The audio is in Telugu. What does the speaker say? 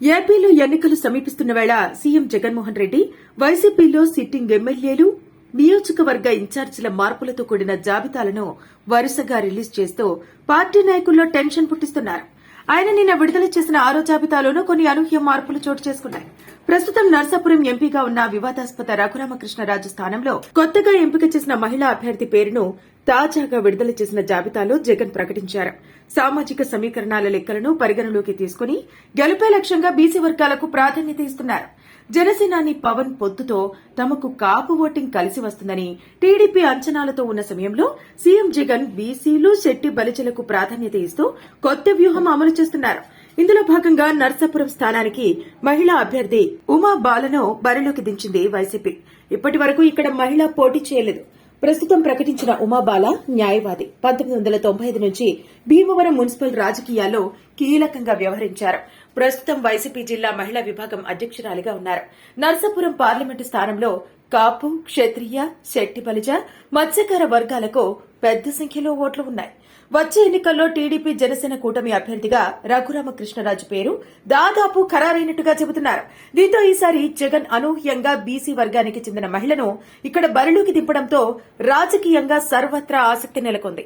ఏపీలో ఎన్నికలు సమీపిస్తున్న వేళ సీఎం జగన్మోహన్ రెడ్డి వైసీపీలో సిట్టింగ్ ఎమ్మెల్యేలు నియోజకవర్గ ఇన్ఛార్జీల మార్పులతో కూడిన జాబితాలను వరుసగా రిలీజ్ చేస్తూ పార్టీ నాయకుల్లో టెన్షన్ పుట్టిస్తున్నారు. ఆయన నిన్న విడుదల చేసిన ఆరో జాబితాలోనూ కొన్ని అనూహ్య మార్పులు చోటు చేసుకున్నాయి. ప్రస్తుతం నర్సాపురం ఎంపీగా ఉన్న వివాదాస్పద రఘురామకృష్ణరాజు స్థానంలో కొత్తగా ఎంపిక చేసిన మహిళా అభ్యర్థి పేరును తాజాగా విడుదల చేసిన జాబితాలో జగన్ ప్రకటించారు. సామాజిక సమీకరణాల లెక్కలను పరిగణలోకి తీసుకుని గెలుపే లక్ష్యంగా బీసీ వర్గాలకు ప్రాధాన్యత ఇస్తున్నారు. జనసేనాని పవన్ పొత్తుతో తమకు కాపు ఓటింగ్ కలిసి వస్తుందని టీడీపీ అంచనాలతో ఉన్న సమయంలో సీఎం జగన్ బీసీలు శెట్టి బలిచలకు ప్రాధాన్యత ఇస్తూ కొత్త వ్యూహం అమలు చేస్తున్నారు. ఇందులో భాగంగా నర్సాపురం స్థానానికి మహిళా అభ్యర్థి ఉమా బాలను బరిలోకి దించింది వైసీపీ. ఇప్పటి వరకు ఇక్కడ మహిళ పోటీ చేయలేదు. ప్రస్తుతం ప్రకటించిన ఉమాబాల న్యాయవాది. పంతొమ్మిది వందల తొంభై ఐదు నుంచి భీమవరం మున్సిపల్ రాజకీయాల్లో కీలకంగా వ్యవహరించారు. ప్రస్తుతం వైసీపీ జిల్లా మహిళా విభాగం అధ్యక్షురాలిగా ఉన్నారు. నర్సాపురం పార్లమెంటు స్థానంలో కాపు క్షత్రియ శెట్టి బలిజ మత్స్యకార వర్గాలకు పెద్ద సంఖ్యలో ఓట్లు ఉన్నాయి. వచ్చే ఎన్నికల్లో టీడీపీ జనసేన కూటమి అభ్యర్థిగా రఘురామకృష్ణరాజు పేరు దాదాపు ఖరారైనట్టుగా చెబుతున్నారు. దీంతో ఈసారి జగన్ అనూహ్యంగా బీసీ వర్గానికి చెందిన మహిళను ఇక్కడ బరిలోకి దింపడంతో రాజకీయంగా సర్వత్రా ఆసక్తి నెలకొంది.